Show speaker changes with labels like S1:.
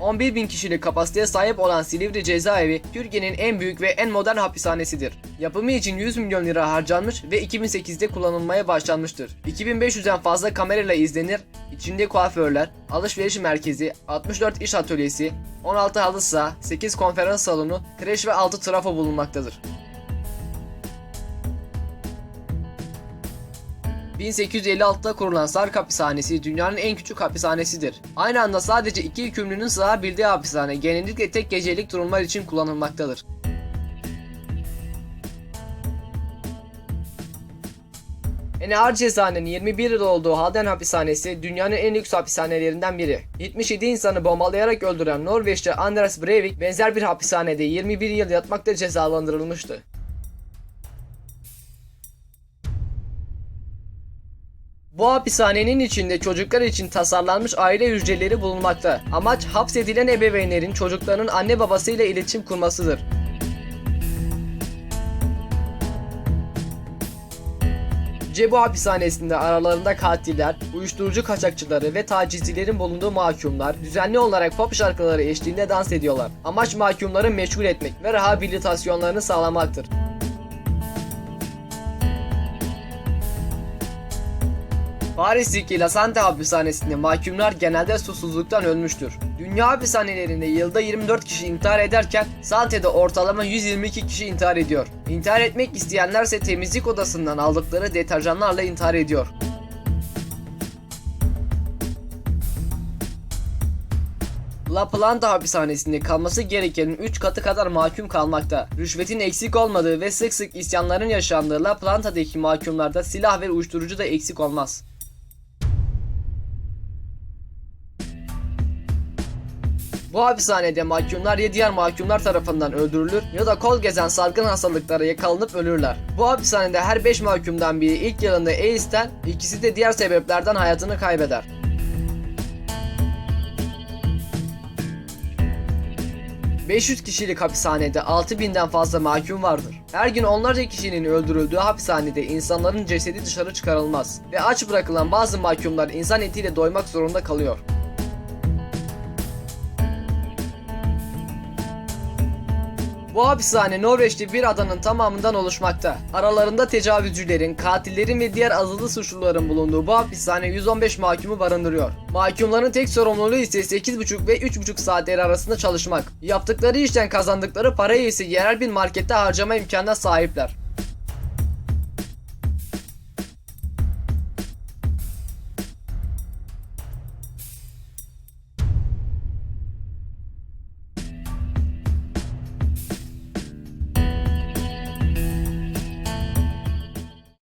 S1: 11 bin kişilik kapasiteye sahip olan Silivri Cezaevi, Türkiye'nin en büyük ve en modern hapishanesidir. Yapımı için 100 milyon lira harcanmış ve 2008'de kullanılmaya başlanmıştır. 2500'den fazla kamerayla izlenir, içinde kuaförler, alışveriş merkezi, 64 iş atölyesi, 16 halı saha, 8 konferans salonu, kreş ve 6 trafo bulunmaktadır. 1856'da kurulan Sark hapishanesi dünyanın en küçük hapishanesidir. Aynı anda sadece iki hükümlünün sığabildiği hapishane genellikle tek gecelik durumlar için kullanılmaktadır. Ağır cezanenin 21 yıl olduğu Halden hapishanesi dünyanın en lüks hapishanelerinden biri. 77 insanı bombalayarak öldüren Norveçli Anders Breivik benzer bir hapishanede 21 yıl yatmakta cezalandırılmıştı. Bu hapishanenin içinde çocuklar için tasarlanmış aile hücreleri bulunmakta. Amaç hapsedilen ebeveynlerin çocuklarının anne babasıyla iletişim kurmasıdır. Cebu hapishanesinde aralarında katiller, uyuşturucu kaçakçıları ve tacizcilerin bulunduğu mahkumlar düzenli olarak pop şarkıları eşliğinde dans ediyorlar. Amaç mahkumları meşgul etmek ve rehabilitasyonlarını sağlamaktır. Paris'teki La Sante hapishanesinde mahkumlar genelde susuzluktan ölmüştür. Dünya hapishanelerinde yılda 24 kişi intihar ederken Sante'de ortalama 122 kişi intihar ediyor. İntihar etmek isteyenlerse temizlik odasından aldıkları deterjanlarla intihar ediyor. La Planta hapishanesinde kalması gerekenin 3 katı kadar mahkum kalmakta. Rüşvetin eksik olmadığı ve sık sık isyanların yaşandığı La Planta'daki mahkumlarda silah ve uyuşturucu da eksik olmaz. Bu hapishanede mahkumlar ya diğer mahkumlar tarafından öldürülür ya da kol gezen salgın hastalıklara yakalanıp ölürler. Bu hapishanede her 5 mahkumdan biri ilk yılında AIDS'ten, ikisi de diğer sebeplerden hayatını kaybeder. ...500 kişilik hapishanede 6000'den fazla mahkum vardır. Her gün onlarca kişinin öldürüldüğü hapishanede insanların cesedi dışarı çıkarılmaz ve aç bırakılan bazı mahkumlar insan etiyle doymak zorunda kalıyor. Bu hapishane Norveç'te bir adanın tamamından oluşmakta. Aralarında tecavüzcülerin, katillerin ve diğer azılı suçluların bulunduğu bu hapishane 115 mahkumu barındırıyor. Mahkumların tek sorumluluğu ise 8,5 ve 3,5 saatleri arasında çalışmak. Yaptıkları işten kazandıkları parayı ise yerel bir markette harcama imkanına sahipler.